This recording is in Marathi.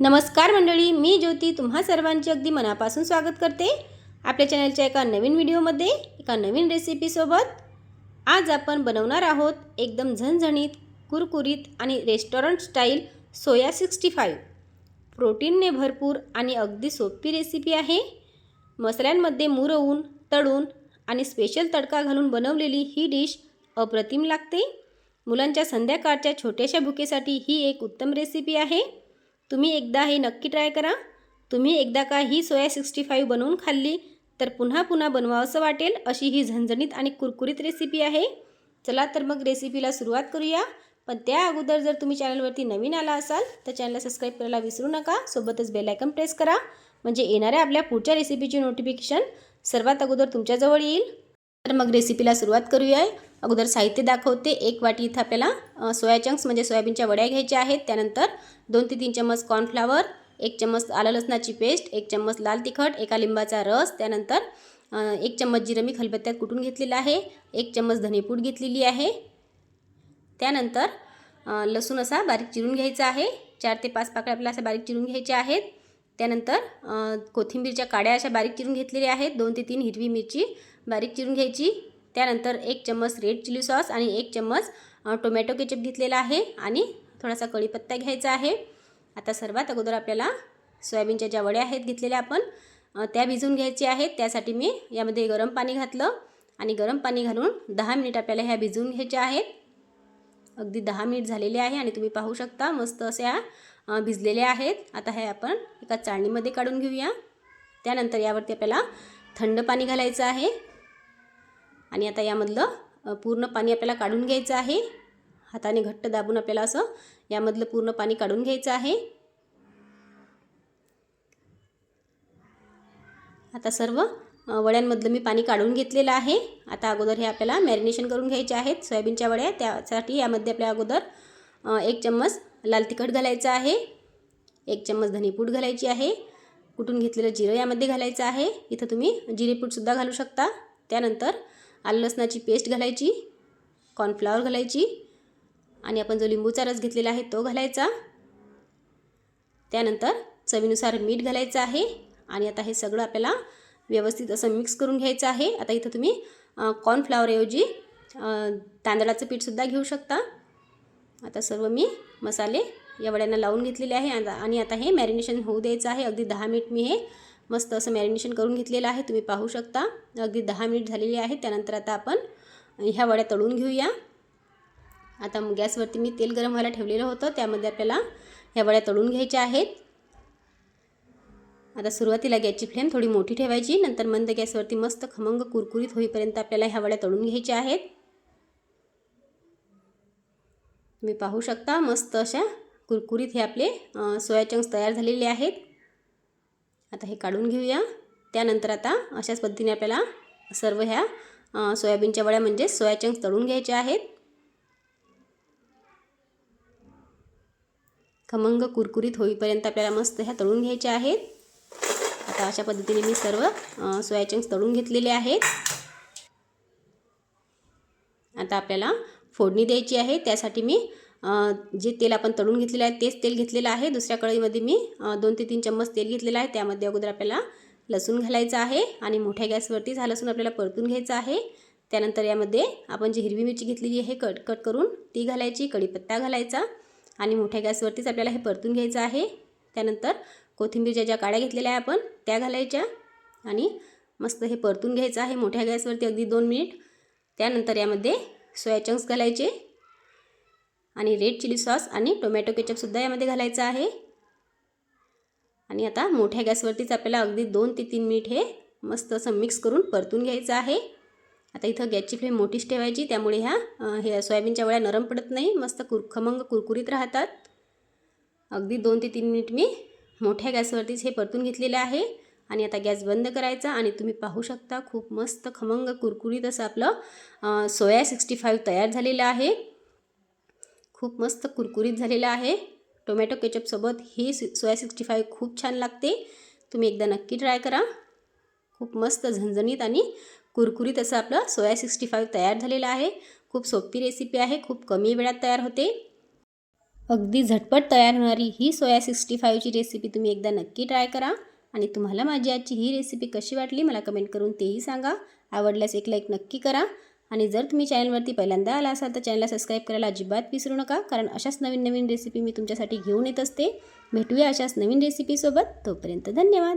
नमस्कार मंडळी मी ज्योती तुम्हा सर्वांचे अगदी मनापासून स्वागत करते. आपल्या चॅनलच्या एका नवीन व्हिडिओमध्ये एका नवीन रेसिपीसोबत आज आपण बनवणार आहोत एकदम झणझणीत कुरकुरीत आणि restaurant style soya sixty five प्रोटीनने भरपूर आणि अगदी सोपी रेसिपी आहे. मसाल्यांमध्ये मुरवून तळून आणि स्पेशल तडका घालून बनवलेली ही डिश अप्रतिम लागते. मुलांच्या संध्याकाळच्या छोट्याशा भुकेसाठी ही एक उत्तम रेसिपी आहे. तुम्ही एकदा हे नक्की ट्राय करा. तुम्ही एकदा का ही सोया सिक्स्टी फाईव्ह बनवून खाल्ली तर पुन्हा पुन्हा बनवावंसं वाटेल अशी ही झणझणीत आणि कुरकुरीत रेसिपी आहे. चला तर मग रेसिपीला सुरुवात करूया. पण त्या अगोदर जर तुम्ही चॅनलवरती नवीन आला असाल तर चॅनलला सबस्क्राईब करायला विसरू नका. सोबतच बेलायकन प्रेस करा. म्हणजे येणाऱ्या आपल्या पुढच्या रेसिपीची नोटिफिकेशन सर्वात अगोदर तुमच्याजवळ येईल. तर मग रेसिपीला सुरुवात करूया अगोदर साहित्य दाखवते. एक वाटी इथं आपल्याला सोया चंक्स म्हणजे सोयाबीनच्या वड्या घ्यायच्या आहेत. त्यानंतर दोन ते तीन चम्मच कॉर्नफ्लावर एक चम्मच आलं लसणाची पेस्ट एक चम्मच लाल तिखट एका लिंबाचा रस त्यानंतर एक चम्मच जिरं मी खलबत्त्यात कुटून घेतलेला आहे एक चम्मच धनेपूड घेतलेली आहे. त्यानंतर लसूण असा बारीक चिरून घ्यायचा आहे. चार ते पाच पाकळ्या आपल्याला अशा बारीक चिरून घ्यायच्या आहेत. त्यानंतर कोथिंबीरच्या काड्या अशा बारीक चिरून घेतलेल्या आहेत. दोन ते तीन हिरवी मिरची बारीक चिरून घ्यायची. त्यानंतर एक चम्मच रेड चिली सॉस आणि एक चम्मच टोमॅटो केचप घेतलेला आहे आणि थोडासा कढीपत्ता घ्यायचा आहे. आता सर्वात अगोदर आपल्याला सोयाबीनच्या ज्या वड्या आहेत घेतलेल्या आपण त्या भिजवून घ्यायच्या आहेत. त्यासाठी मी यामध्ये गरम पाणी घातलं आणि गरम पाणी घालून दहा मिनिट आपल्याला ह्या भिजवून घ्यायच्या आहेत. अगदी दहा मिनिट झालेले आहे आणि तुम्ही पाहू शकता मस्त अशा भिजलेल्या आहेत. आता हे आपण एका चाळणीमध्ये काढून घेऊया. त्यानंतर यावरती आपल्याला थंड पाणी घालायचं आहे. आणि आता यामधलं पूर्ण पाणी आपल्याला काढून घ्यायचं आहे. हाताने घट्ट दाबून आपल्याला असं यामधलं पूर्ण पाणी काढून घ्यायचं आहे. आता सर्व वड्यांमधलं मी पाणी काढून घेतलेलं आहे. आता अगोदर हे आपल्याला मॅरिनेशन करून घ्यायचे आहेत. सोयाबीनच्या वड्या त्यासाठी यामध्ये आपल्या अगोदर एक चम्मच लाल तिखट घालायचं आहे. एक चम्मच धनेपूड घालायची आहे. कुटून घेतलेलं जिरं यामध्ये घालायचं आहे. इथं तुम्ही जिरेपूडसुद्धा घालू शकता. त्यानंतर आलं लसणाची पेस्ट घालायची कॉर्नफ्लावर घालायची आणि आपण जो लिंबूचा रस घेतलेला आहे तो घालायचा. त्यानंतर चवीनुसार मीठ घालायचं आहे आणि आता हे सगळं आपल्याला व्यवस्थित असं मिक्स करून घ्यायचं आहे. आता इथं तुम्ही कॉर्नफ्लावरऐवजी तांदळाचं पीठसुद्धा घेऊ शकता. आता सर्व मी मसाले या वड्यांना लावून घेतलेले आहे. आणि- आणि आता हे मॅरिनेशन होऊ द्यायचं आहे. अगदी दहा मिनिट मी हे मस्त असं मॅरिनेशन करून घेतलेलं आहे. तुम्ही पाहू शकता. अगदी दहा मिनिट झालेली आहे. त्यानंतर आता आपण ह्या वड्या तळून घेऊया. आता मग गॅसवरती मी तेल गरम व्हायला ठेवलेलं होतं. त्यामध्ये आपल्याला ह्या वड्या तळून घ्यायच्या आहेत. आता सुरुवातीला गॅसची फ्लेम थोडी मोठी ठेवायची. नंतर मंद गॅसवरती मस्त खमंग कुरकुरीत होईपर्यंत आपल्याला ह्या वड्या तळून घ्यायच्या आहेत. तुम्ही पाहू शकता मस्त अशा कुरकुरीत हे आपले सोया चंक्स तयार झालेले आहेत. आता हे काढून घेऊया. त्यानंतर आता अशाच पद्धतीने आपल्याला सर्व ह्या सोयाबीनच्या वड्या म्हणजे सोया चंक्स तळून घ्यायच्या आहेत. खमंग कुरकुरीत होईपर्यंत आपल्याला मस्त ह्या तळून घ्यायच्या आहेत. आता अशा पद्धतीने मी सर्व सोया चंक्स तळून घेतलेले आहेत. आता आपल्याला फोडणी द्यायची आहे. त्यासाठी मी जे तेल आपण तळून घेतलेलं आहे तेच तेल घेतलेलं आहे. दुसऱ्या कढईमध्ये मी दोन ते तीन चम्मच तेल घेतलेलं आहे. त्यामध्ये अगोदर आपल्याला लसूण घालायचं आहे आणि मोठ्या गॅसवरतीच हा लसूण आपल्याला परतून घ्यायचा आहे. त्यानंतर यामध्ये आपण जी हिरवी मिरची घेतलेली आहे कट कट करून ती घालायची कढीपत्ता घालायचा आणि मोठ्या गॅसवरतीच आपल्याला हे परतून घ्यायचं आहे. त्यानंतर कोथिंबीरच्या ज्या काड्या घेतलेल्या आहे आपण त्या घालायच्या आणि मस्त हे परतून घ्यायचं आहे मोठ्या गॅसवरती अगदी दोन मिनिट. त्यानंतर यामध्ये सोया चंक्स घालायचे. आणि रेड चिली सॉस आणि टोमॅटो केचपसुद्धा यामध्ये घालायचं आहे. आणि आता मोठ्या गॅसवरतीच आपल्याला अगदी दोन ते तीन मिनिट हे मस्त असं मिक्स करून परतून घ्यायचं आहे. आता इथं गॅसची फ्लेम मोठीच ठेवायची त्यामुळे ह्या हे सोयाबीनच्या वळ्या नरम पडत नाही मस्त कुर खमंग कुरकुरीत राहतात. अगदी दोन ते तीन मिनिट मी मोठ्या गॅसवरतीच हे परतून घेतलेलं आहे. आणि आता गॅस बंद करायचा आणि तुम्ही पाहू शकता खूप मस्त खमंग कुरकुरीत असं आपलं सोया सिक्स्टी फाईव्ह तयार झालेलं आहे. खूप मस्त कुरकुरीत झालेलं आहे. टोमॅटो केचपसोबत ही सोया सिक्स्टी फाईव्ह खूप छान लागते. तुम्ही एकदा नक्की ट्राय करा. खूप मस्त झणझणीत आणि कुरकुरीत असं आपलं सोया सिक्स्टी फाईव्ह तयार झालेलं आहे. खूप सोपी रेसिपी आहे. खूप कमी वेळात तयार होते. अगदी झटपट तयार होणारी ही सोया सिक्स्टी फाईव्हची रेसिपी तुम्ही एकदा नक्की ट्राय करा. आणि तुम्हाला माझी आजची ही रेसिपी कशी वाटली मला कमेंट करून तेही सांगा. आवडल्यास एक लाईक नक्की करा. आणि जर तुम्ही चॅनलवरती पहिल्यांदा आला असाल तर चॅनलला सबस्क्राईब करायला अजिबात विसरू नका कारण अशाच नवीन नवीन रेसिपी मी तुमच्यासाठी घेऊन येत असते. भेटूया अशाच नवीन रेसिपीसोबत. तोपर्यंत धन्यवाद.